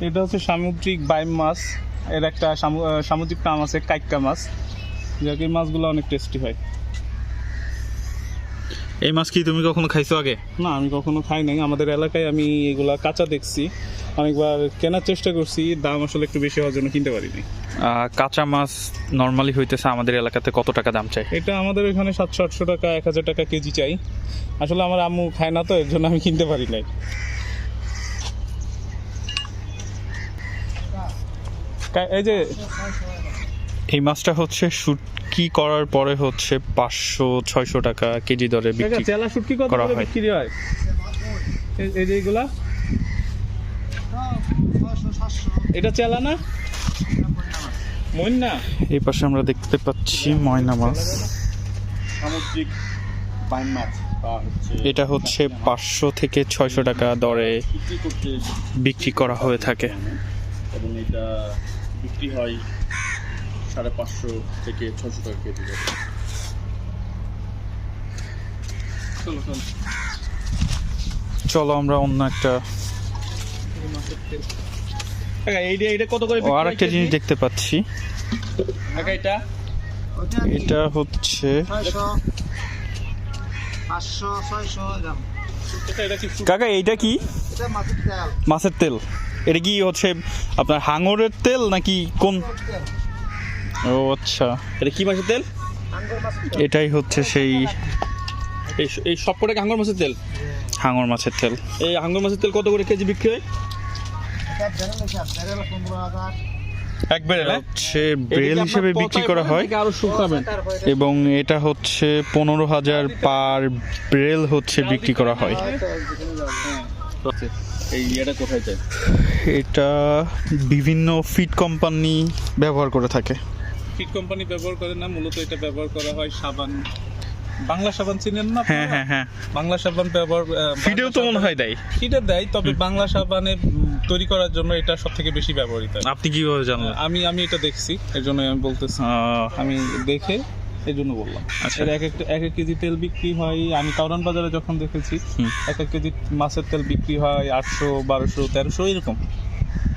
এটা হচ্ছে সামুদ্রিক বাইম মাছ। এর একটা সামু- সামুদ্রিক নাম আছে কাইক্কা মাছ। যাকে মাছগুলো অনেক টেস্টি হয়। এই মাছ কি তুমি কখনো খাইছো আগে? না আমি কখনো খাই নাই। আমাদের এলাকায় আমি এগুলা কাঁচা দেখছি। অনেকবার কেনার চেষ্টা করছি। দাম আসলে একটু বেশি হওয়ার জন্য কিনতে পারিনি। কাঁচা মাছ নর্মালি হইতেছে আমাদের এলাকাতে কত টাকা দাম চাই? এটা আমাদের এখানে সাতশো আটশো টাকা এক হাজার টাকা কেজি চাই। আসলে আমার আম্মু খায় না তো এর জন্য আমি কিনতে পারি নাই। এই যে এই মাছটা হচ্ছে শুটকি করার পরে হচ্ছে পাঁচশো ছয়শো টাকা কেজি দরে বিক্রি চেলা শুটকি করা হয়। বিক্রি হয়? এই- যে এগুলা? এটা চেলা না? মইন? না এই পাশে আমরা দেখতে পাচ্ছি ময়না মাছ। সামুদ্রিক বাইন মাছ এটা হচ্ছে পাঁচশো থেকে ছয়শো টাকা দরে বিক্রি বিক্রি করা হয়ে থাকে। এবং এটা বিক্রি হয় সাড়ে পাঁচশো থেকে ছশো টাকা কেজি করে। চলো চলো। চলো আমরা অন্য একটা কাকা এইটা এইটা কত করে ও আরেকটা জিনিস দেখতে পাচ্ছি। এটা? এটা হচ্ছে কাকা এইটা কি? এটা মাছের তেল। মাছের তেল। এটা কি হচ্ছে আপনার হাঙরের তেল নাকি কোন? ও আচ্ছা। এটা কি মাছের তেল? আঙ্গুর মাছের তেল এটাই হচ্ছে সেই এই এই সব কটা হাঙ্গর মাছের তেল? হাঙর মাছের তেল। এই হাঙ্গর মাছের তেল কত করে কেজি বিক্রি হয়? এক বেড়ে এটা হচ্ছে ব্রেল হিসেবে বিক্রি করা হয়। এবং এটা হচ্ছে পনেরো হাজার পার ব্রেল হচ্ছে বিক্রি করা হয়। এই এটা কোথায় যায়? এটা বিভিন্ন ফিড কোম্পানি ব্যবহার করে থাকে। ফিট কোম্পানি ব্যবহার করে না মূলত এটা ব্যবহার করা হয় সাবান। বাংলা সাবান চিনেন না হ্যাঁ হ্যাঁ হ্যাঁ। বাংলা সাবান ব্যবহার ফিডেও তো মনে হয় দেয়। ফিডে দেয় তবে বাংলা সাবানে তৈরি করার জন্য এটা সব থেকে বেশি ব্যবহৃত হয়। আপনি কীভাবে জানলেন? আমি আমি এটা দেখছি এর জন্য আমি বলতেছি। আমি দেখে এই জন্য বললাম। আচ্ছা। এর এক একটা এক এক কেজি তেল বিক্রি হয়। আমি কাউরান বাজারে যখন দেখেছি এক এক কেজি মাছের তেল বিক্রি হয় আটশো বারোশো তেরোশো এরকম।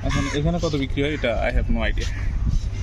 এখন এখানে কত বিক্রি হয়? এটা আই হ্যাভ নো আইডিয়া